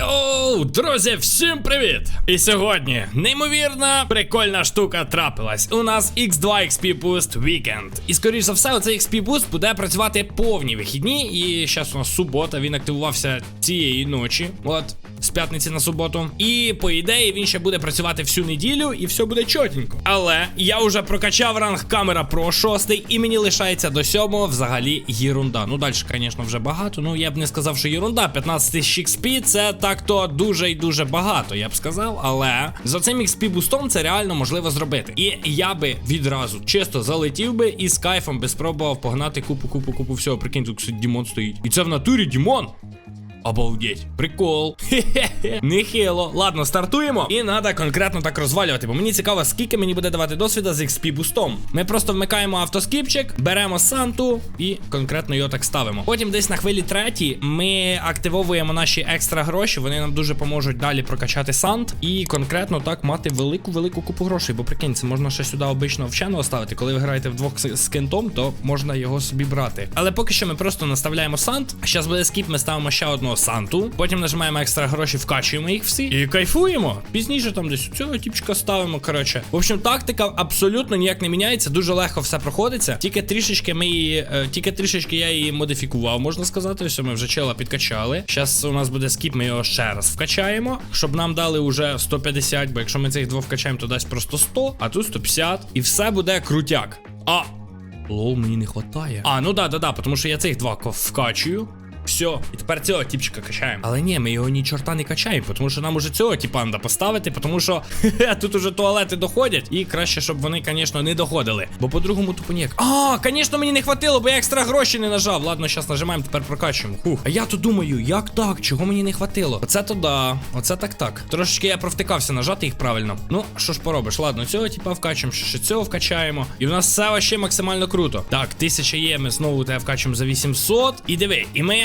Йоу, друзі, всім привіт! І сьогодні неймовірна прикольна штука трапилась. У нас X2 XP Boost Weekend. І скоріш за все, оцей XP Boost буде працювати повні вихідні. І зараз у нас субота, він активувався цієї ночі. От. З п'ятниці на суботу. І по ідеї він ще буде працювати всю неділю, і все буде чотенько. Але я вже прокачав ранг камера Pro 6, і мені лишається до 7 взагалі єрунда. Ну далі, звісно, вже багато. Ну я б не сказав, що єрунда. 15 тисяч XP це так-то дуже і дуже багато, я б сказав. Але за цим XP бустом це реально можливо зробити. І я би відразу чисто залетів би і з кайфом би спробував погнати купу, купу, купу всього. Прикинь, тут Дімон стоїть. І це в натурі Дімон. Обалдеть, прикол. Хе-хе-хе. Нехило. Ладно, стартуємо. І треба конкретно так розвалювати. Бо мені цікаво, скільки мені буде давати досвіда з XP бустом. Ми просто вмикаємо автоскіпчик, беремо Санту і конкретно його так ставимо. Потім десь на хвилі третій ми активовуємо наші екстра гроші. Вони нам дуже поможуть далі прокачати Сант і конкретно так мати велику-велику купу грошей. Бо прикинь, це можна ще сюди обичного вченого ставити. Коли ви граєте вдвох з, кентом, то можна його собі брати. Але поки що ми просто наставляємо Сант. Зараз буде скіп, ми ставимо ще одного Санту. Потім нажимаємо екстра гроші, вкачуємо їх всі і кайфуємо. Пізніше там десь цього тіпчика ставимо. Коротше, в общем, тактика абсолютно ніяк не міняється. Дуже легко все проходиться. Тільки трішечки ми її, е, тільки трішечки я її модифікував, можна сказати. Ось ми вже чела підкачали. Зараз у нас буде скіп, ми його ще раз вкачаємо, щоб нам дали уже 150, бо якщо ми цих двох вкачаємо, то дасть просто 100, а тут 150. І все буде крутяк. А. Лол, мені не хватає. А, ну да, да, да, тому що я цих два вкачую. Все, і тепер цього тіпчика качаємо. Але ні, ми його ні чорта не качаємо, тому що нам уже цього тіпанда поставити, тому що тут уже туалети доходять. І краще, щоб вони, звісно, не доходили. Бо по-другому тупо ніяк. А, звісно, мені не хватило, бо я екстра гроші не нажав. Ладно, зараз нажимаємо, тепер прокачуємо. Хух. А я то думаю, як так? Чого мені не хватило? Оце то да, оце так так. Трошечки я провтикався нажати їх правильно. Ну, що ж поробиш? Ладно, цього типа вкачуємо, ще, ще цього вкачаємо. І в нас все вообще максимально круто. Так, 1000 є, ми знову тебе вкачуємо за 800. І диви, і ми.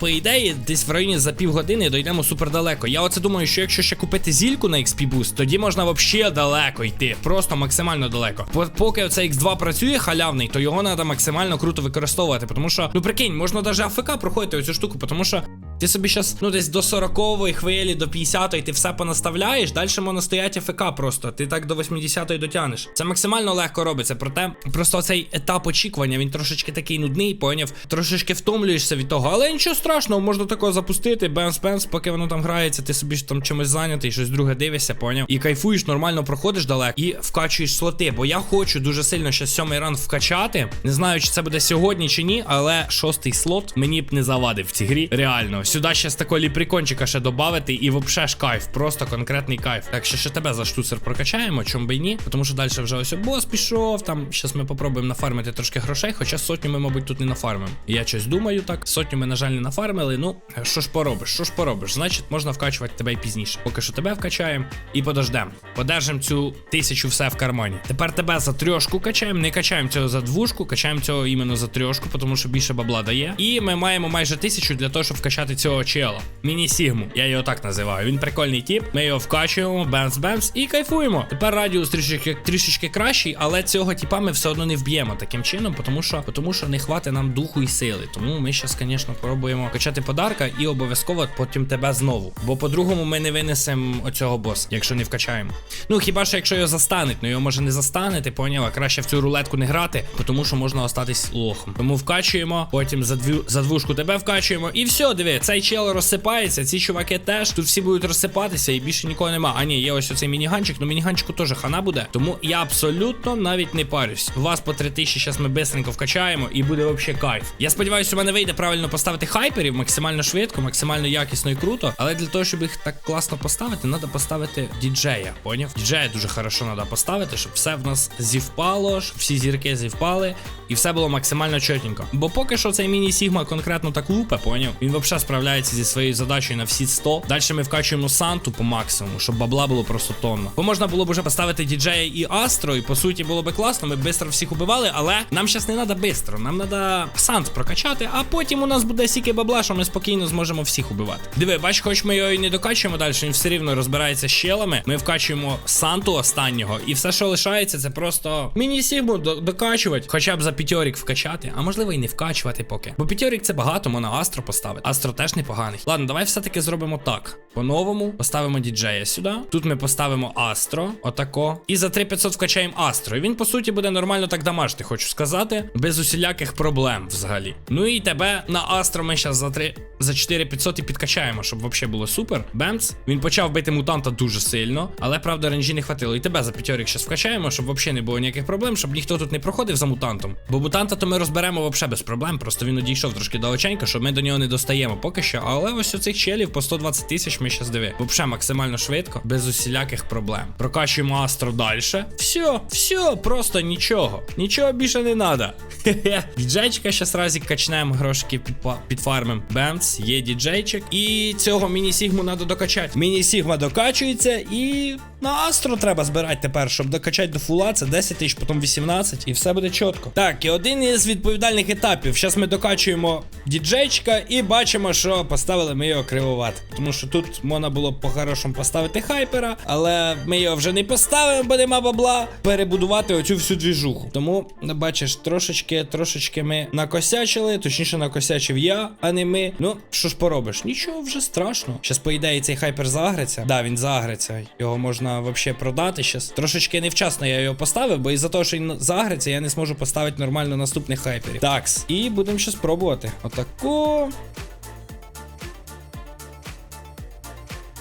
По ідеї, десь в районі за півгодини дійдемо супер далеко. Я оце думаю, що якщо ще купити зільку на XP Boost, тоді можна взагалі далеко йти. Просто максимально далеко. По- Поки оцей X2 працює халявний, то його треба максимально круто використовувати. Тому що, ну прикинь, можна навіть АФК проходити оцю штуку, тому що. Ти собі зараз, ну десь до 40-ї хвилі, до 50-ї ти все понаставляєш, далі можна стояти АФК просто. Ти так до 80-ї дотягнеш. Це максимально легко робиться. Проте просто цей етап очікування, він трошечки такий нудний, поняв. Трошечки втомлюєшся від того, але нічого страшного, можна такого запустити, бенс-бенс, поки воно там грається, ти собі ж там чимось зайнятий, щось друге дивишся, поняв. І кайфуєш, нормально проходиш далеко і вкачуєш слоти. Бо я хочу дуже сильно ще сьомий ран вкачати. Не знаю, чи це буде сьогодні чи ні, але шостий слот мені б не завадив в цій грі. Реально. Сюди ще з такого ліприкончика ще додати, і вообще ж кайф, просто конкретний кайф. Так що ще тебе за штуцер прокачаємо, чом би й ні. Тому що далі вже ось бос пішов. Там зараз ми попробуємо нафармити трошки грошей, хоча сотню ми, мабуть, тут не нафармимо. Я щось думаю так. Сотню ми, на жаль, не нафармили. Ну, що ж поробиш, що ж поробиш? Значить, можна вкачувати тебе і пізніше. Поки що тебе вкачаємо і подождемо. Подержимо цю тисячу все в кармані. Тепер тебе за трьошку качаємо, не качаємо цього за двушку, качаємо цього іменно за трьошку, тому що більше бабла дає. І ми маємо майже тисячу для того, щоб вкачати цього чела. Міні-сігму. Я його так називаю. Він прикольний тип. Ми його вкачуємо, бемс-бемс і кайфуємо. Тепер радіус трішечки трішечки кращий, але цього типа ми все одно не вб'ємо таким чином, тому що, тому що не хватить нам духу і сили. Тому ми зараз, звісно, пробуємо качати подарка і обов'язково потім тебе знову. Бо по-другому ми не винесемо оцього боса, якщо не вкачаємо. Ну хіба що якщо його застануть, ну його може не застанете, поняла? Краще в цю рулетку не грати, тому що можна остатись лохом. Тому вкачуємо, потім за дві за двушку тебе вкачуємо. І все, диви, цей чел розсипається, ці чуваки теж. Тут всі будуть розсипатися і більше нікого нема. А ні, є ось оцей мініганчик, ну мініганчику теж хана буде. Тому я абсолютно навіть не парюсь. Вас по 3000 зараз ми бистренько вкачаємо і буде вообще кайф. Я сподіваюся, у мене вийде правильно поставити хайперів максимально швидко, максимально якісно і круто. Але для того, щоб їх так класно поставити, треба поставити діджея. Поняв? Діджея дуже хорошо треба поставити, щоб все в нас зівпало, щоб всі зірки зівпали, і все було максимально чотенько. Бо поки що цей міні-сігма конкретно так лупе, поняв? Він взагалі справляється зі своєю задачею на всі 100. Далі ми вкачуємо Санту по максимуму, щоб бабла було просто тонна. Бо можна було б вже поставити діджея і Астро, і по суті було би класно, ми швидко всіх убивали, але нам зараз не треба швидко, нам треба Сант прокачати, а потім у нас буде стільки бабла, що ми спокійно зможемо всіх убивати. Диви, бач, хоч ми його і не докачуємо далі, він все рівно розбирається з щелами. Ми вкачуємо Санту останнього, і все, що лишається, це просто міні-сігму докачувати, хоча б за п'ятьорік вкачати, а можливо і не вкачувати поки. Бо п'ятьорік це багато, можна Астро поставити. Астро теж непоганий. Ладно, давай все-таки зробимо так. По-новому поставимо діджея сюди. Тут ми поставимо Астро, отако. І за 3500 вкачаємо Астро. І він, по суті, буде нормально так дамажити, хочу сказати. Без усіляких проблем взагалі. Ну і тебе на Астро ми зараз за 3, за 4500 і підкачаємо, щоб взагалі було супер. Бемц. Він почав бити мутанта дуже сильно, але правда ренжі не хватило. І тебе за п'ятьорік зараз вкачаємо, щоб взагалі не було ніяких проблем, щоб ніхто тут не проходив за мутантом. Бо мутанта то ми розберемо взагалі без проблем. Просто він одійшов трошки далеченько, що ми до нього не достаємо поки що. Але ось оцих челів по 120 тисяч ми щас диви. Взагалі максимально швидко, без усіляких проблем. Прокачуємо Астро далі. Все, все, просто нічого. Нічого більше не треба. Хе-хе. Діджейчика щас разік качнемо грошики підпа- підфармим. Бемц, є діджейчик. І цього міні-сігму треба докачати. Міні-сігма докачується і на Астро треба збирати тепер, щоб докачати до фула. Це 10 тисяч, потім 18, і все буде чітко. Так, і один із відповідальних етапів. Зараз ми докачуємо діджейчика і бачимо, що поставили ми його кривоват. Тому що тут можна було по-хорошому поставити хайпера, але ми його вже не поставимо, бо нема бабла. Перебудувати оцю всю двіжуху. Тому, бачиш, трошечки, трошечки ми накосячили, точніше накосячив я, а не ми. Ну, що ж поробиш? Нічого вже страшно. Щас, по ідеї, цей хайпер загриться. Да, він загриться. Його можна взагалі продати. Щас трошечки невчасно я його поставив, бо із-за того, що він загриться, я не зможу поставити нормально наступних хайперів. Такс. І будемо щас пробувати. Отако.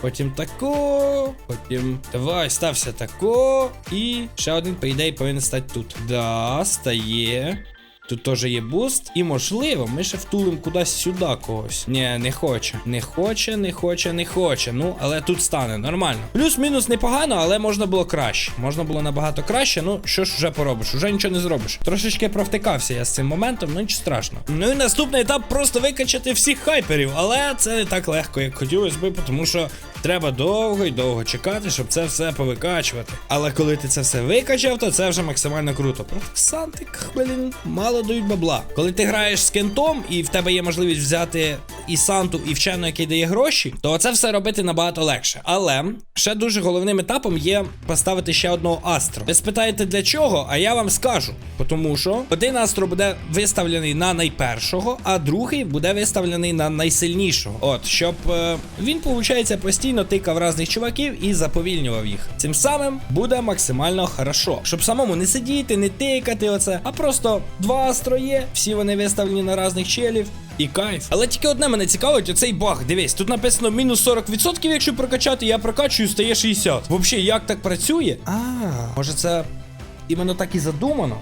Потім тако, потім давай, стався тако. І ще один, по ідеї, повинен стати тут. Да, стає. Тут теж є буст. І можливо, ми ще втулим кудись сюди когось. Ні, не хоче. Не хоче, не хоче, не хоче. Ну, але тут стане нормально. Плюс-мінус непогано, але можна було краще. Можна було набагато краще. Ну, що ж вже поробиш? Уже нічого не зробиш. Трошечки провтикався я з цим моментом, ну нічого страшного. Ну і наступний етап просто викачати всіх хайперів, але це не так легко, як хотілося би, тому що треба довго і довго чекати, щоб це все повикачувати. Але коли ти це все викачав, то це вже максимально круто. Проте Сантик, блін, мало дають бабла. Коли ти граєш з кентом і в тебе є можливість взяти і Санту, і вчену, який дає гроші, то це все робити набагато легше. Але ще дуже головним етапом є поставити ще одного астро. Ви спитаєте для чого? А я вам скажу. Тому що один астро буде виставлений на найпершого, а другий буде виставлений на найсильнішого. От, щоб е, він, виходить, постійно тикав різних чуваків і заповільнював їх. Цим самим буде максимально хорошо. Щоб самому не сидіти, не тикати оце, а просто два астро всі вони виставлені на різних челів. І кайф. Але тільки одне мене цікавить, оцей баг. Дивись, тут написано мінус 40%, якщо прокачати, я прокачую, стає 60. Взагалі, як так працює? А, може це іменно так і задумано?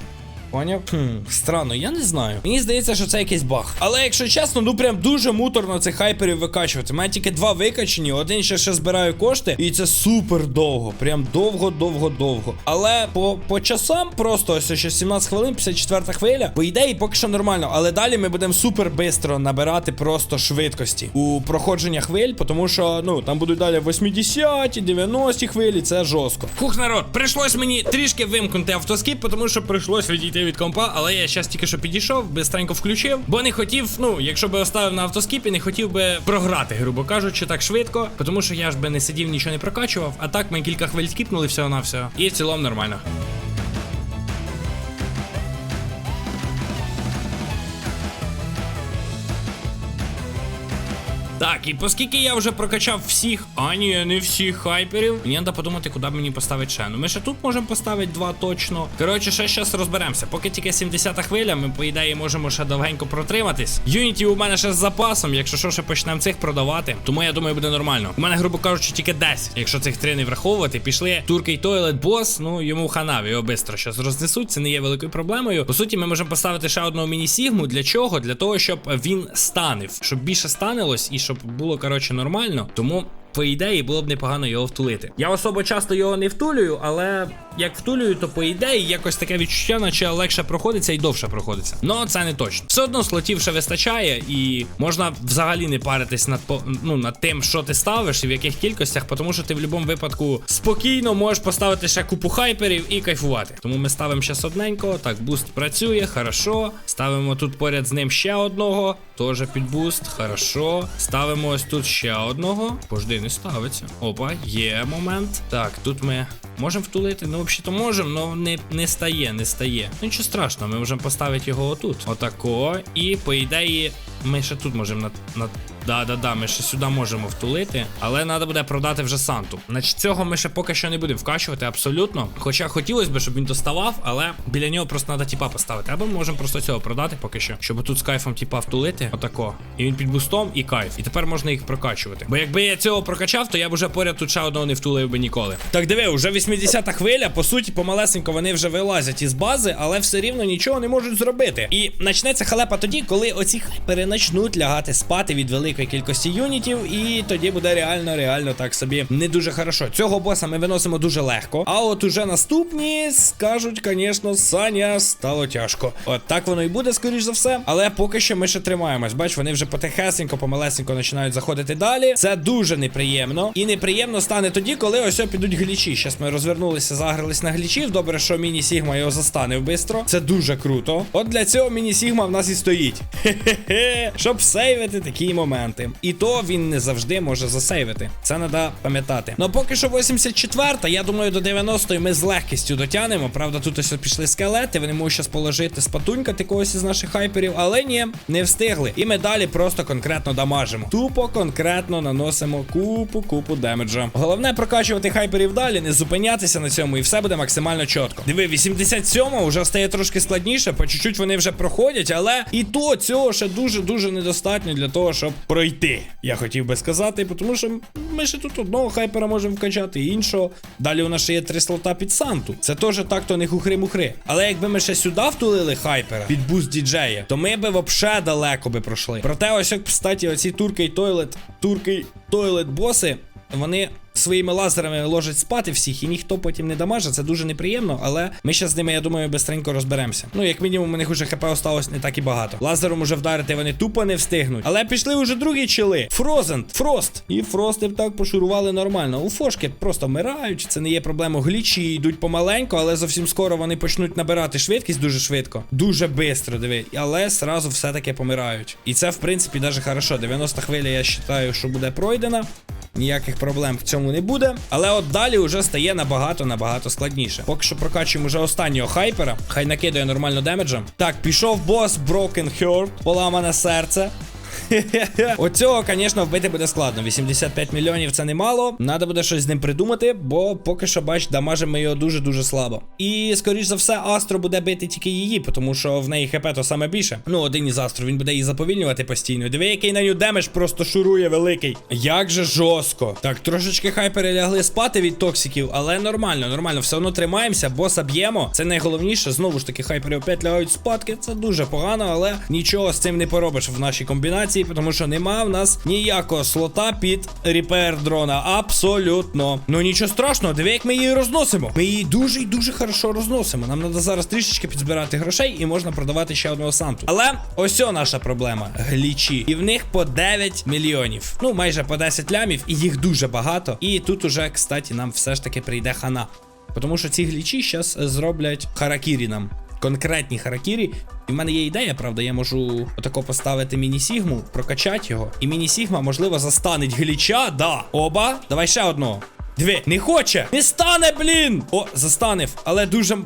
Поняв? Хм, странно, я не знаю. Мені здається, що це якийсь баг. Але якщо чесно, ну прям дуже муторно цих хайперів викачувати. У мене тільки два викачені, один ще ще збираю кошти, і це супер довго. Прям довго, довго, довго. Але по, по часам просто ось ще 17 хвилин, 54 хвиля. По ідеї, поки що нормально. Але далі ми будемо супер бистро набирати просто швидкості у проходження хвиль, тому що ну там будуть далі 80-ті, 90-ті хвилі, це жорстко. Хух, народ, прийшлось мені трішки вимкнути автоскіп, тому що прийшлось відійти від компа, але я зараз тільки що підійшов, бистренько включив, бо не хотів, ну, якщо би оставив на автоскіпі, не хотів би програти, грубо кажучи, так швидко, тому що я ж би не сидів, нічого не прокачував. А так ми кілька хвиль скіпнули всього на все. І в цілому нормально. Так, і оскільки я вже прокачав всіх, а ні, не всіх хайперів, мені треба подумати, куди мені поставити ще. Ну ми ще тут можемо поставити два точно. Коротше, ще зараз розберемося. Поки тільки 70-та хвиля, ми по ідеї можемо ще довгенько протриматись. Юніті у мене ще з запасом, якщо що, ще почнемо цих продавати. Тому я думаю, буде нормально. У мене, грубо кажучи, тільки 10. Якщо цих три не враховувати, пішли турки і тойлет бос, ну йому ханав, його швидко зараз рознесуть. Це не є великою проблемою. По суті, ми можемо поставити ще одного міні-сігму. Для чого? Для того, щоб він станив, щоб більше станилось і щоб було коротше нормально. Тому. По ідеї було б непогано його втулити. Я особо часто його не втулюю, але як втулюю, то по ідеї якось таке відчуття, наче легше проходиться і довше проходиться. Ну це не точно. Все одно слотів ще вистачає, і можна взагалі не паритись над ну, над тим, що ти ставиш і в яких кількостях, тому що ти в будь-якому випадку спокійно можеш поставити ще купу хайперів і кайфувати. Тому ми ставимо ще одненько. Так, буст працює, хорошо. Ставимо тут поряд з ним ще одного. Теж під буст, хорошо. Ставимо ось тут ще одного. Пожди, не ставиться. Опа, є момент. Так, тут ми можемо втулити. Ну, взагалі-то можемо, але не, не стає, не стає. Нічого страшного, ми можемо поставити його отут. Отако. І по ідеї ми ще тут можемо на. на... Да, да, да, ми ще сюди можемо втулити, але треба буде продати вже Санту. Значить, цього ми ще поки що не будемо вкачувати абсолютно. Хоча хотілося б, щоб він доставав, але біля нього просто треба тіпа поставити. Або ми можемо просто цього продати поки що, щоб тут з кайфом тіпа втулити. Отако. І він під бустом і кайф. І тепер можна їх прокачувати. Бо якби я цього прокачав, то я б уже поряд тут ще одного не втулив би ніколи. Так диви, вже 80-та хвиля. По суті, помалесенько вони вже вилазять із бази, але все рівно нічого не можуть зробити. І почнеться халепа тоді, коли оці хайпери почнуть лягати спати від великої кількості юнітів, і тоді буде реально, реально так собі не дуже хорошо. Цього боса ми виносимо дуже легко. А от уже наступні скажуть, звісно, Саня стало тяжко. От так воно і буде, скоріш за все. Але поки що ми ще тримаємось. Бач, вони вже потихесенько, помалесенько починають заходити далі. Це дуже неприємно. І неприємно стане тоді, коли ось підуть глічі. Щас ми розвернулися, загрались на глічів. Добре, що міні Сігма його застанив бистро. Це дуже круто. От для цього міні Сігма в нас і стоїть. Хе-хе-хе. Щоб сейвити такі моменти. І то він не завжди може засейвити. Це треба пам'ятати. Ну поки що 84-та, я думаю, до 90-ї ми з легкістю дотянемо. Правда, тут ось пішли скелети. Вони можуть зараз положити спатунька когось із наших хайперів, але ні, не встигли. І ми далі просто конкретно дамажимо. Тупо конкретно наносимо купу, купу демеджа. Головне прокачувати хайперів далі, не зупинятися на цьому, і все буде максимально чітко. Диви, 87-ма вже стає трошки складніше, по чуть-чуть вони вже проходять, але і то цього ще дуже-дуже недостатньо для того, щоб пройти. Я хотів би сказати, тому що ми ще тут одного хайпера можемо вкачати, іншого. Далі у нас ще є три слота під Санту. Це теж так-то не хухри-мухри. Але якби ми ще сюди втулили хайпера під буст діджея, то ми би вообще далеко би пройшли. Проте, ось як, кстати, оці турки і тойлет, турки і тойлет боси, вони своїми лазерами ложать спати всіх, і ніхто потім не дамаже. Це дуже неприємно, але ми ще з ними, я думаю, бистренько розберемося. Ну, як мінімум, у них уже хп осталось не так і багато. Лазером уже вдарити вони тупо не встигнуть. Але пішли вже другі чили. Фрозент, Фрост. І Фрости так пошурували нормально. У Фошки просто вмирають. Це не є проблема. Глічі йдуть помаленько, але зовсім скоро вони почнуть набирати швидкість дуже швидко. Дуже швидко, диви. Але сразу все-таки помирають. І це, в принципі, даже хорошо. 90 хвиля, я вважаю, що буде пройдена. Ніяких проблем в цьому не буде. Але от далі вже стає набагато-набагато складніше. Поки що прокачуємо вже останнього хайпера. Хай накидає нормально демеджа. Так, пішов бос Broken Heart, поламане серце. Оцього, звісно, вбити буде складно. 85 мільйонів це немало. Надо буде щось з ним придумати, бо поки що, бач, дамажимо його дуже-дуже слабо. І, скоріш за все, Астро буде бити тільки її, тому що в неї хп то саме більше. Ну, один із Астро, він буде її заповільнювати постійно. Диви, який на нього демедж просто шурує великий. Як же жорстко. Так, трошечки хай перелягли спати від токсиків, але нормально, нормально. Все одно тримаємося, боса б'ємо. Це найголовніше. Знову ж таки, хайпери опять лягають спадки. Це дуже погано, але нічого з цим не поробиш в нашій комбінації, тому що нема в нас ніякого слота під репер дрона. Абсолютно. Ну нічого страшного, диви, як ми її розносимо. Ми її дуже і дуже хорошо розносимо. Нам треба зараз трішечки підзбирати грошей і можна продавати ще одного санту. Але ось наша проблема. Глічі. І в них по 9 мільйонів. Ну, майже по 10 лямів, і їх дуже багато. І тут уже, кстати, нам все ж таки прийде хана. Тому що ці глічі зараз зроблять харакірі нам. Конкретні харакірі. І в мене є ідея, правда, я можу отако поставити міні-сігму, прокачати його. І міні-сігма, можливо, застанеть гліча. Да. Оба. Давай ще одного. Дві. не хоче! Не стане, блін! О, застанев, але дуже.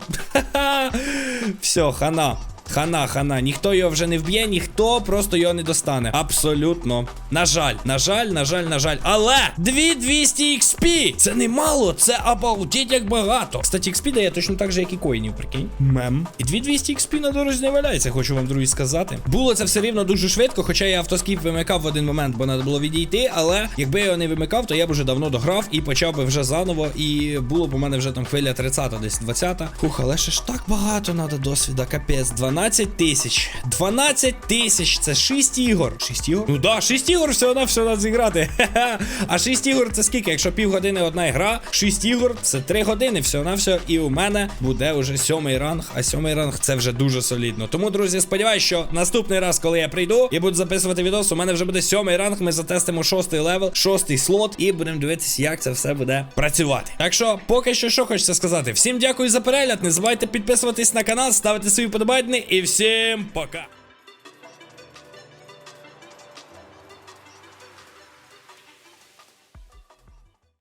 Все, хана. Хана, хана, ніхто його вже не вб'є, ніхто просто його не достане. Абсолютно. На жаль, на жаль, на жаль, на жаль. Але 2200 XP! Це немало, це обалдеть як багато. Кстати, XP дає точно так же, як і коїнів, прикинь. Мем. І 2200 XP на дорозі не валяється, хочу вам, друзі, сказати. Було це все рівно дуже швидко, хоча я автоскіп вимикав в один момент, бо треба було відійти. Але якби я його не вимикав, то я б вже давно дограв і почав би вже заново. І було б у мене вже там хвиля 30, десь 20. Хух, але ще ж так багато треба досвіда, капець. 12 тисяч. 12 тисяч. Це 6 ігор. 6 ігор? Ну да, 6 ігор всього на все треба зіграти. А 6 ігор це скільки? Якщо півгодини одна гра, 6 ігор це 3 години, всього на все. І у мене буде вже сьомий ранг. А сьомий ранг це вже дуже солідно. Тому, друзі, сподіваюся, що наступний раз, коли я прийду і буду записувати відос, у мене вже буде сьомий ранг. Ми затестимо шостий левел, шостий слот, і будемо дивитися, як це все буде працювати. Так що, поки що, що хочеться сказати. Всім дякую за перегляд. Не забувайте підписуватись на канал, ставити свої подобайки і всім пока.